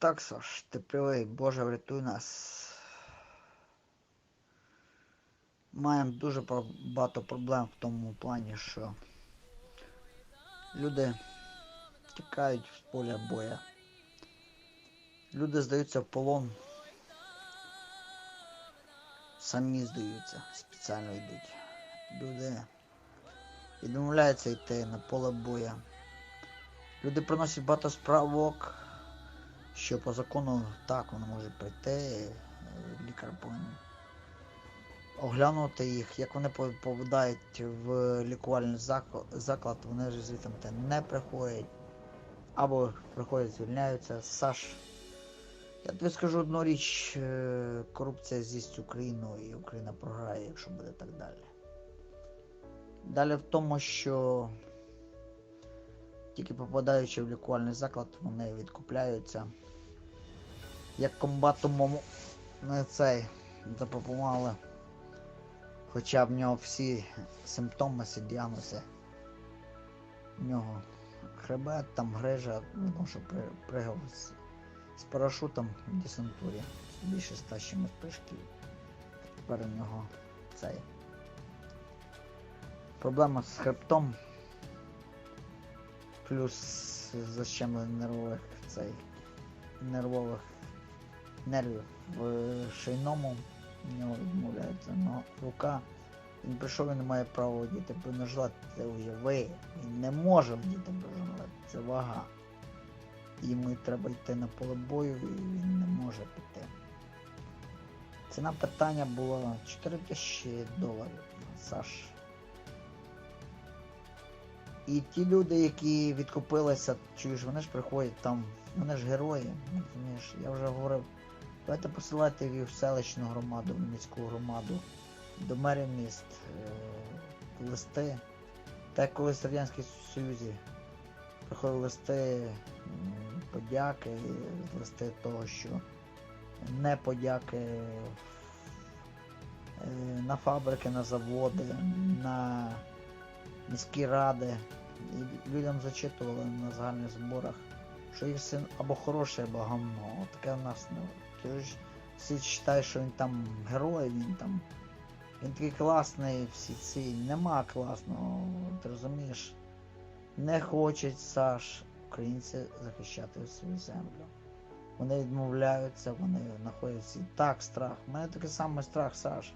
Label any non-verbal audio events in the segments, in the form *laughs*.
Так, Саш, ти правий, Боже, врятуй нас. Маємо дуже багато проблем в тому плані, що люди тікають з поля боя. Люди здаються в полон. Самі здаються, спеціально йдуть. Люди відмовляються йти на поле боя. Люди приносять багато справок, що по закону так воно може прийти, е, лікар повинен оглянути їх, як вони по- попадають в лікувальний заклад, вони вже звідти не приходять. Або приходять, звільняються. Саш, я тобі скажу одну річ, е, корупція з'їсть Україну і Україна програє, якщо буде так далі. Далі в тому, що тільки попадаючи в лікувальний заклад, вони відкупляються. Як комбатумом на цей запропонували. Хоча в нього всі симптоми, всі діагнози. В нього хребет, там грижа, тому що при, пригав з, з парашутом в десантурі. Більше ста чимось прыжків. Тепер у нього цей. Проблема з хребтом. Плюс защемлення нервових цей нервових нервів в шийному в нього відмовляється, но рука. Він прийшов, він не має права водіти бронежилет, це уяви. Він не може водіти бронежилет, це вага. Йому треба йти на поле бою і він не може піти. Ціна питання була 4 тисячі доларів. Саш. І ті люди, які відкупилися, чуєш, вони ж приходять там, вони ж герої, розумієш, я вже говорив. Давайте посилайте в селищну громаду, в міську громаду, до мерів міст, е, листи. Так колись в Радянському Союзі приходили листи подяки, листи того, що не подяки е, на фабрики, на заводи, на міські ради. І людям зачитували на загальних зборах, що їх син або хороший, або гамно. Таке в нас не. Ти ж всі вважають, що він там герой, він там. Він такий класний, всі ці. Нема класного, ти розумієш. Не хочуть Саш, українці захищати свою землю. Вони відмовляються, вони знаходяться так страх. У мене такий самий страх, Саш.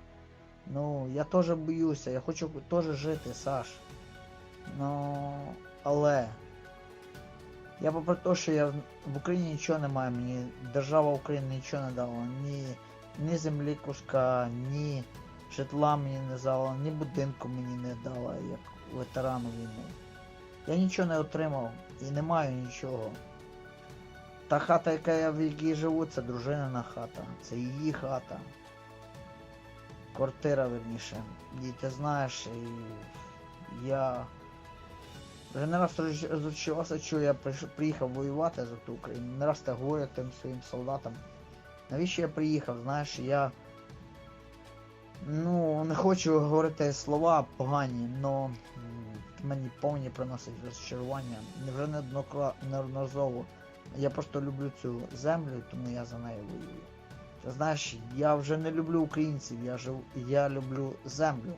Ну, я теж боюся, я хочу теж жити, Саш. Ну, але я попри те, що я в Україні нічого не маю, мені держава України нічого не дала, ні, ні землі куска, ні житла мені не дала, ні будинку мені не дала, як ветерану війни. Я нічого не отримав і не маю нічого. Та хата, яка я в якій живу, це дружинина хата, це її хата. Квартира, верніше. І ти знаєш, і я вже не раз розчувався, що я приїхав воювати за ту Україну. Не раз так говорю тим своїм солдатам. Навіщо я приїхав? Знаєш, я. Ну, не хочу говорити слова погані, але мені повні приносить розчарування. Вже неоднокра- неодноразово. Я просто люблю цю землю, тому я за нею воюю. Ти знаєш, я вже не люблю українців, я жив, я люблю землю.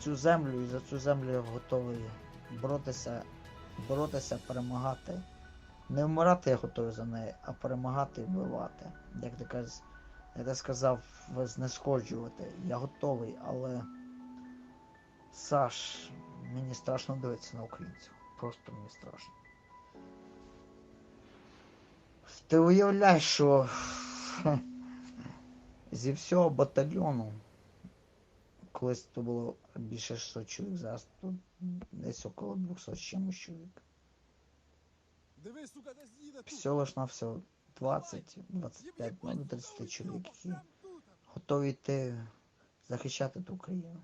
Цю землю і за цю землю я готовий боротися, боротися, перемагати. Не вмирати я готовий за неї, а перемагати і вбивати. Як ти каз, як ти сказав, знешкоджувати. Я готовий, але Саш, мені страшно дивитися на українців. Просто мені страшно. Ти уявляєш, що *laughs* зі всього батальйону, колись то було більше 600 чоловік, зараз тут десь около 200 з чимось чоловік. Всього лиш на всього 20, 25, ну до 30 чоловік, які готові йти захищати ту Україну.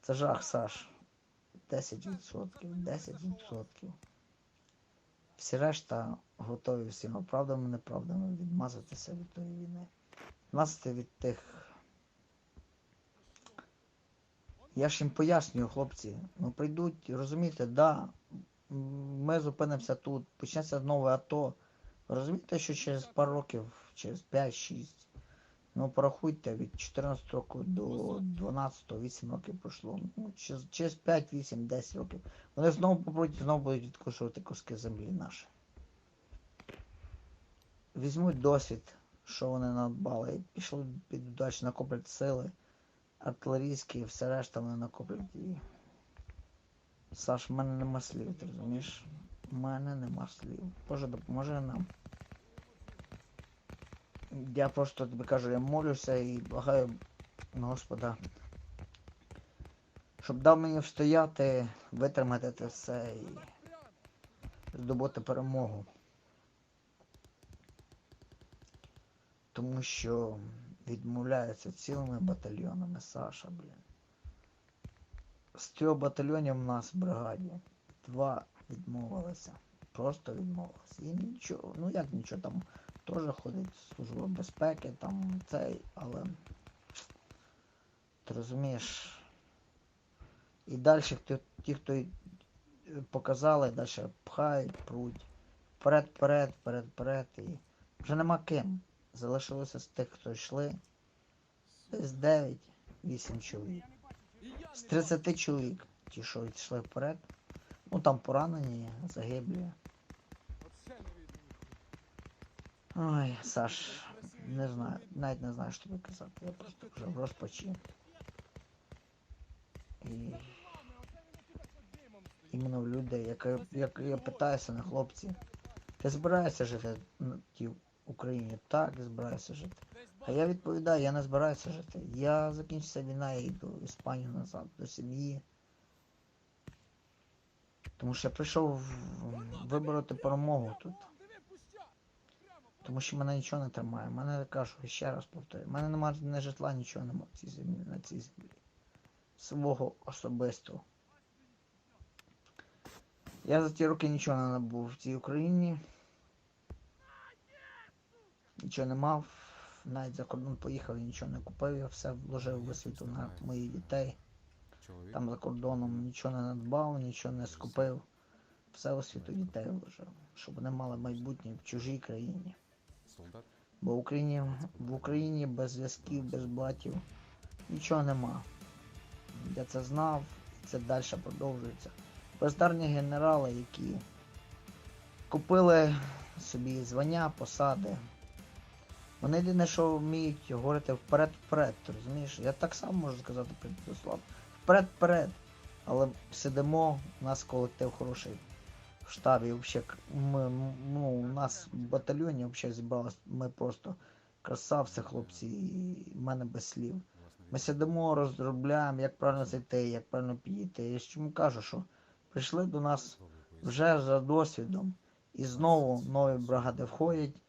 Це жах, Саш. 10%, 10%. Всі решта готові всіма правдами, неправдами відмазатися від тої війни. Відмазати від тих. Я ж їм пояснюю, хлопці, ну прийдуть, розумієте, да, ми зупинимося тут, почнеться нове АТО. Розумієте, що через пару років, через 5-6, ну порахуйте, від 14 року до 12, 8 років пройшло. Ну, через, через 5, 8, 10 років. Вони знову попробують, знову будуть відкушувати куски землі наші. Візьмуть досвід, що вони надбали, пішли підуть далі, накоплять сили, артилерійські, все решта вони накоплять і. Саш, в мене нема слів, ти розумієш? У мене нема слів. Боже, допоможи нам. Я просто тобі кажу, я молюся і благаю Господа, щоб дав мені встояти, витримати це все і здобути перемогу. Тому що відмовляються цілими батальйонами Саша, блін. З трьох батальйонів в нас в бригаді. Два відмовилися. Просто відмовилися. І нічого, ну як нічого, там теж ходить служба безпеки, там цей, але ти розумієш. І далі хто, ті, хто показали, далі пхають, пруть. Вперед, вперед, вперед, вперед. І вже нема ким. Залишилося з тих, хто йшли. Десь 9-8 чоловік. З 30 чоловік, ті, що йшли вперед. Ну там поранені, загиблі. Ой, Саш, не знаю, навіть не знаю, що тобі казати. Я просто вже в розпачі. І іменно в людей, як, я- як я питаюся на хлопці, ти збираєшся жити тій Україні? Так, я збираюся жити. А я відповідаю, я не збираюся жити. Я закінчиться війна, я йду в Іспанію назад, до сім'ї. Тому що я прийшов вибороти перемогу тут. Тому що мене нічого не тримає. Мене кажу, ще раз повторюю, мене немає ні житла, нічого немає цій землі, на цій землі. Свого особистого. Я за ті роки нічого не набув в цій Україні. Нічого не мав. Навіть за кордон поїхав і нічого не купив. Я все вложив в освіту на моїх дітей. Там за кордоном нічого не надбав, нічого не скупив. Все в освіту дітей вложив, щоб вони мали майбутнє в чужій країні. Бо в Україні, в Україні без зв'язків, без батів нічого нема. Я це знав, і це далі продовжується. Бездарні генерали, які купили собі звання, посади. Вони єдине, що вміють говорити вперед-вперед, розумієш? Я так само можу сказати Святослав. Вперед-вперед. Але сидимо, у нас колектив хороший в штабі. К- ми, ну, у нас в батальйоні взагалі ми просто красавці, хлопці, і в мене без слів. Ми сидимо, розробляємо, як правильно зайти, як правильно підійти. Я ж чому кажу, що прийшли до нас вже за досвідом, і знову нові бригади входять, 2000.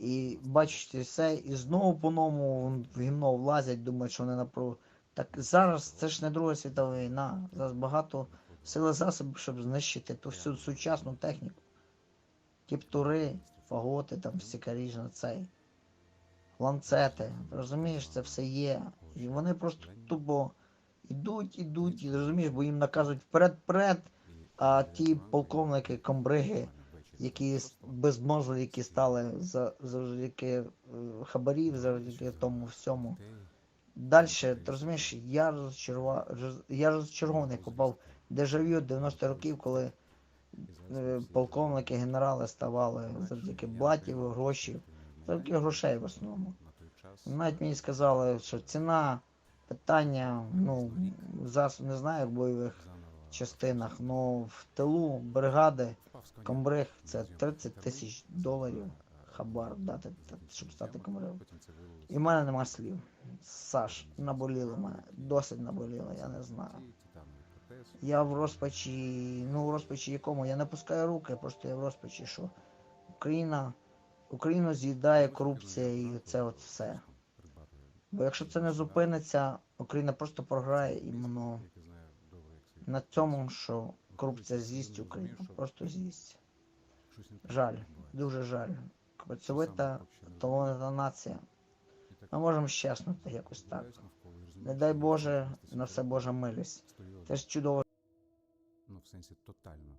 І бачите все, і знову по-новому в гімно влазять, думають, що вони напру. Так зараз це ж не Друга світова війна. Зараз багато сили засобів, щоб знищити ту всю сучасну техніку. Тіптури, фаготи, там всі каріжна цей. Ланцети. Розумієш, це все є. І вони просто тупо йдуть, ідуть, і розумієш, бо їм наказують вперед-вперед, а ті полковники, комбриги, які безмозлі, які стали за, завдяки е, хабарів, завдяки тому всьому. Далі, ти розумієш, я розчарував, я розчарований попав дежавю 90 років, коли е, полковники, генерали ставали завдяки блатів, гроші, завдяки грошей в основному. Навіть мені сказали, що ціна питання, ну, зараз не знаю бойових частинах, але в тилу бригади комбриг це 30 тисяч доларів хабар дати, щоб стати комбригом. І в мене нема слів. Саш, наболіло мене, досить наболіло, я не знаю. Я в розпачі, ну в розпачі якому? Я не пускаю руки, просто я в розпачі, що Україна, Україну з'їдає корупція і це от все. Бо якщо це не зупиниться, Україна просто програє іменно на цьому, що корупція з'їсть Україну. Просто з'їсть. Жаль, дуже жаль. Працьовита, талановита нація. Ми можемо щеснути якось так. Не дай Боже, на все Божа милість. Це ж чудово. Ну, в сенсі тотально